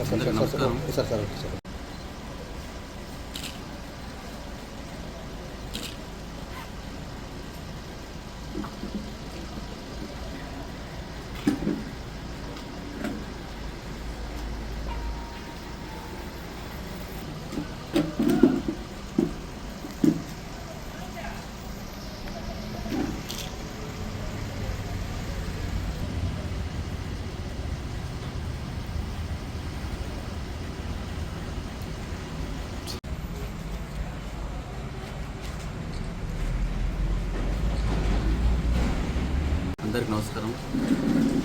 అందరికీ నమస్కారం sir sir sir అందరికీ నమస్కారం.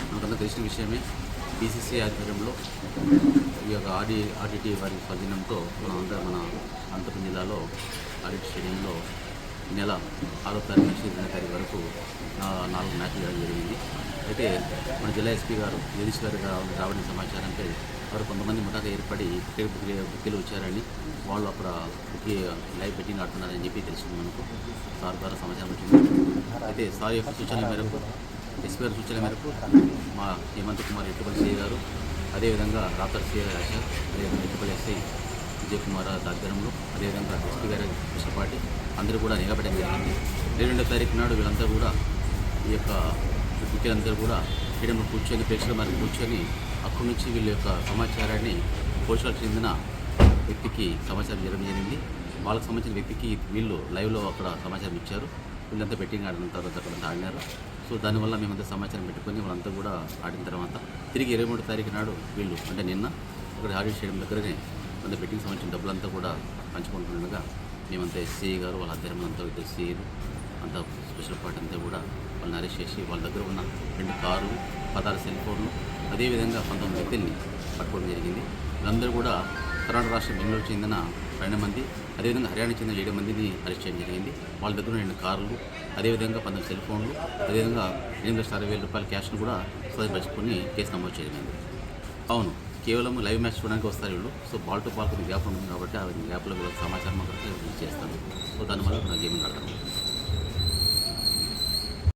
మనకంతా తెలిసిన విషయమే బీసీసీ ఆధ్వర్యంలో ఈ యొక్క ఆడి ఆడిటీ వారి స్వాధీనంతో మనం మన అనంతపురం జిల్లాలో ఆడిట్ స్టేడియంలో నెల ఆరో తారీఖు నుంచి ఇరవై తారీఖు వరకు నాలుగు మ్యాచ్లు జరగడం జరిగింది. అయితే మన జిల్లా ఎస్పీ గారు జగదీష్ గారు రా- రావడం సమాచారంపై వారు కొంతమంది ముఠాగా ఏర్పడి క్రికెట్ బుక్కీలు వచ్చారని వాళ్ళు అక్కడ బుక్కి లైవ్ బెట్టింగ్ ఆడుతున్నారని చెప్పి తెలిసింది మనకు సార్ ద్వారా సమాచారం వచ్చింది. అయితే సార్ యొక్క సూచనల మేరకు ఎస్పీ సూచన సూచనల మేరకు మా హేమంత్ కుమార్ ఎట్టుబడి సిఐ గారు అదేవిధంగా రాపర్ సిఐ రాశారు అదేవిధంగా ఎట్టుబడి ఎస్ఐ విజయ్ కుమార్ ఆధ్వర్యంలో అదేవిధంగా ఎస్పీ గారి కృష్ణపాటి అందరూ కూడా నిలబెట్టడం జరిగింది. రెండో తారీఖు నాడు వీళ్ళంతా కూడా ఈ యొక్క ముఖ్యులందరూ కూడా స్టేడియంలో కూర్చొని ప్రేక్షకుల మరి కూర్చొని అక్కడి నుంచి వీళ్ళ యొక్క సమాచారాన్ని పోషకాలకు చెందిన వ్యక్తికి సమాచారం ఇవ్వడం జరిగింది. వాళ్ళకి సంబంధించిన వ్యక్తికి వీళ్ళు లైవ్లో అక్కడ సమాచారం ఇచ్చారు. వీళ్ళంతా బెట్టింగ్ ఆడిన తర్వాత అక్కడ ఆడినారు. సో దానివల్ల మేమంతా సమాచారం పెట్టుకొని వాళ్ళంతా కూడా ఆడిన తర్వాత తిరిగి ఇరవై మూడు తారీఖు నాడు వీళ్ళు అంటే నిన్న ఇక్కడ ఆడిట్ చేయడం దగ్గరనే కొంత బెట్టింగ్ సంబంధించిన డబ్బులంతా కూడా పంచుకుంటుండగా మేమంతా ఎస్సీ గారు వాళ్ళ అధ్యయనం అంతా ఇద్దరు సీఏలు అంతా స్పెషల్ పార్ట్ అంతా కూడా వాళ్ళని అరెస్ట్ చేసి వాళ్ళ దగ్గర ఉన్న రెండు కార్లు పదహారు సెల్ ఫోన్లు అదేవిధంగా పంతొమ్మిది వ్యక్తుల్ని పట్టుకోవడం జరిగింది. వీళ్ళందరూ కూడా కర్ణాటక రాష్ట్రం బెంగళూరు చెందిన పన్నెండు మంది అదేవిధంగా హర్యానా చెందిన ఏడు మందిని అరెస్ట్ చేయడం జరిగింది. వాళ్ళ దగ్గర రెండు కార్లు అదేవిధంగా పంతొమ్మిది సెల్ ఫోన్లు అదేవిధంగా ఎనిమిది లక్షల అరవై వేల రూపాయల క్యాష్ను కూడా స్వాధీనపరుచుకొని కేసు నమోదు చేయడం అవును కేవలం లైవ్ మ్యాచ్ చూడడానికి వస్తారు వీళ్ళు. సో బాల్ టు బాల్ కొద్దిగా గ్యాప్ ఉంటుంది కాబట్టి ఆ గ్యాప్లో సమాచారం అక్కడికి చేస్తాను. సో దానివల్ల గేమింగ్ ఆడతాను.